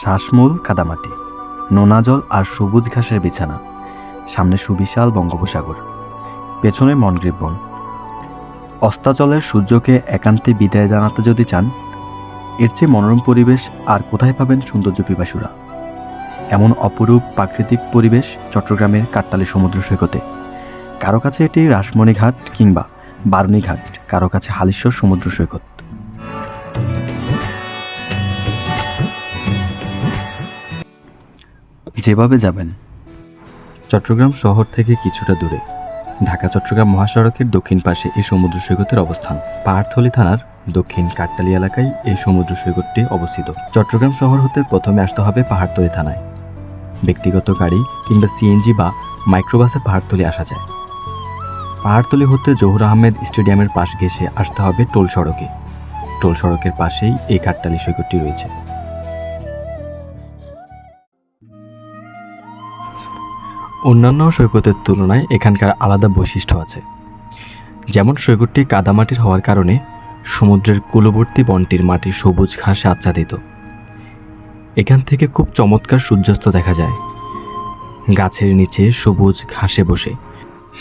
শ্বাসমূল কাদামাটি, নোনা জল আর সবুজ ঘাসের বিছানা, সামনে সুবিশাল বঙ্গোপসাগর, পেছনে মনগ্রীব বন। অস্তাচলের সূর্যকে একান্তে বিদায় জানাতে যদি চান, এর চেয়ে মনোরম পরিবেশ আর কোথায় পাবেন সৌন্দর্য পিপাসুরা? এমন অপরূপ প্রাকৃতিক পরিবেশ চট্টগ্রামের কাট্টালি সমুদ্র সৈকতে। কারও কাছে এটি রাসমণি ঘাট কিংবা বারুণী ঘাট কারও কাছে হালিশ্বর সমুদ্র সৈকত। যেভাবে যাবেন। চট্টগ্রাম শহর থেকে কিছুটা দূরে। ঢাকা, চট্টগ্রাম মহাসড়কের দক্ষিণ পাশে এই সমুদ্র সৈকতের অবস্থান। পাহাড়থলি থানার দক্ষিণ কাট্টালি এলাকায় এই সমুদ্র সৈকতটি অবস্থিত। চট্টগ্রাম শহর হতে প্রথমে আসতে হবে পাহাড়তলি থানায়। ব্যক্তিগত গাড়ি কিংবা সিএনজি বা মাইক্রোবাসে পাহাড়তলি আসা যায়। পাহাড়তলি হতে জহুর আহমেদ স্টেডিয়ামের পাশ ঘেঁষে আসতে হবে টোল সড়কে। টোল সড়কের পাশেই এই কাট্টালি সৈকতটি রয়েছে। অন্যান্য সৈকতের তুলনায় এখানকার আলাদা বৈশিষ্ট্য আছে। যেমন সৈকতটি কাদামাটির হওয়ার কারণে সমুদ্রের কূলবর্তী বনটির মাটি সবুজ ঘাসে আচ্ছাদিত। এখান থেকে খুব চমৎকার সূর্যাস্ত দেখা যায়। গাছের নিচে সবুজ ঘাসে বসে।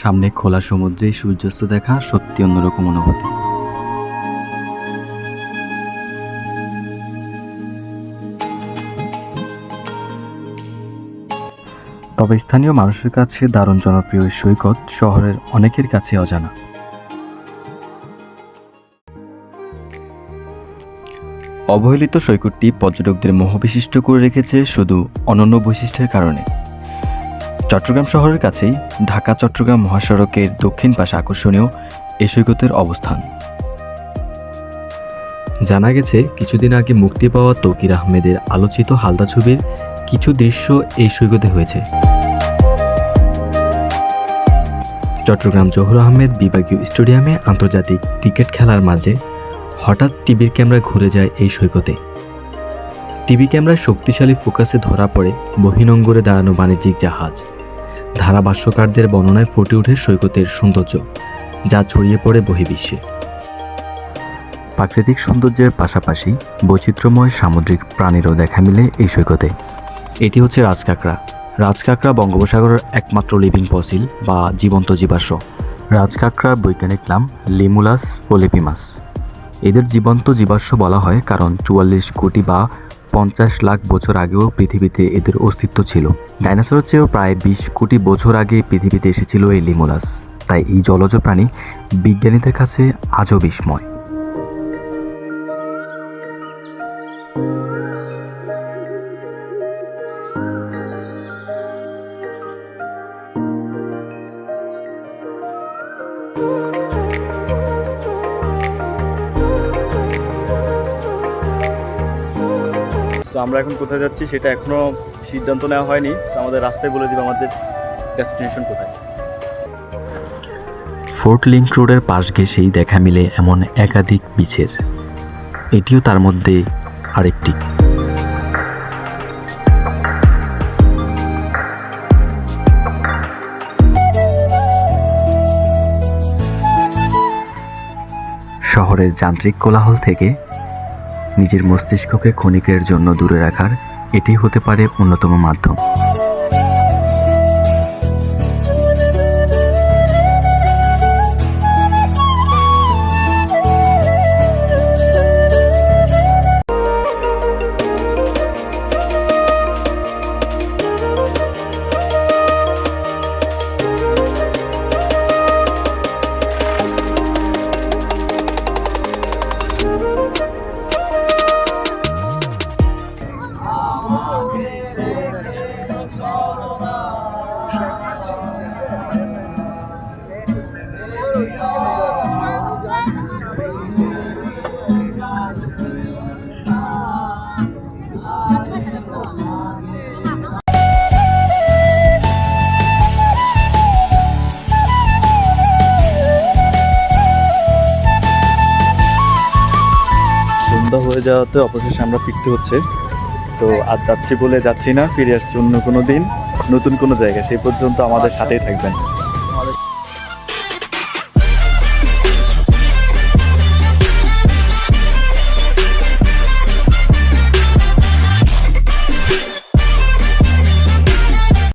সামনে খোলা সমুদ্রে সূর্যাস্ত দেখা সত্যি অন্যরকম অনুভূতি। তবে স্থানীয় মানুষের কাছে দারুণ জনপ্রিয় সৈকত শহরের অনেকের কাছে অজানা। অবহেলিত সৈকতটি পর্যটকদের মোহবিশিষ্ট করে রেখেছে শুধু অনন্য বৈশিষ্ট্যের কারণে। চট্টগ্রাম শহরের কাছেই ঢাকা চট্টগ্রাম মহাসড়কের দক্ষিণ পাশে আকর্ষণীয় এই সৈকতের অবস্থান। জানা গেছে, কিছুদিন আগে মুক্তি পাওয়া তকির আহমেদের আলোচিত হালদা ছবির কিছু দৃশ্য এই সৈকতে হয়েছে। চট্টগ্রাম জহুর আহমেদ, বিভাগীয় স্টেডিয়ামে আন্তর্জাতিক ক্রিকেট খেলার মাঝে হঠাৎ টিভির ক্যামেরা ঘুরে যায় এই সৈকতে। টিভি ক্যামেরার শক্তিশালী ফোকাসে ধরা পড়ে বহিনঙ্গরে দাঁড়ানো বাণিজ্যিক জাহাজ। ধারাভাষ্যকারদের বর্ণনায় ফুটে ওঠে সৈকতের সৌন্দর্য, যা ছড়িয়ে পড়ে বহির্বিশ্বে। প্রাকৃতিক সৌন্দর্যের পাশাপাশি বৈচিত্র্যময় সামুদ্রিক প্রাণীরও দেখা মিলে এই সৈকতে। এটি হচ্ছে রাজকাঁকড়া। রাজকাঁকড়া বঙ্গোপসাগরের একমাত্র লিভিং ফসিল বা জীবন্ত জীবাশ্ম। রাজকাঁকড়ার বৈজ্ঞানিক নাম লিমুলাস পোলিপিমাস এদের জীবন্ত জীবাশ্ম বলা হয় কারণ চুয়াল্লিশ কোটি বা পঞ্চাশ লাখ বছর আগেও পৃথিবীতে এদের অস্তিত্ব ছিল। ডাইনোসরের চেয়েও প্রায় বিশ কোটি বছর আগে পৃথিবীতে এসেছিল এই লিমুলাস। তাই এই জলজ প্রাণী বিজ্ঞানীদের কাছে আজও বিস্ময়। সো আমরা এখন কোথায় যাচ্ছি সেটা এখনও সিদ্ধান্ত নেওয়া হয়নি। তো আমাদের রাস্তায় বলে দিব আমাদের ডেস্টিনেশন কোথায়। ফোর্ট লিংক রোডের পাশ ঘেঁষেই দেখা মিলে এমন একাধিক বিচের। এটিও তার মধ্যে আরেকটি। শহরের যান্ত্রিক কোলাহল থেকে নিজের মস্তিষ্ককে ক্ষণিকের জন্য দূরে রাখার এটি হতে পারে অন্যতম মাধ্যম। যাওয়াতে অবশেষে আমরা ফিরতে হচ্ছে। তো আজ যাচ্ছি বলে যাচ্ছি না, ফিরে আসছি অন্য কোনো দিন, নতুন কোনো জায়গায়। সেই পর্যন্ত আমাদের সাথেই থাকবেন।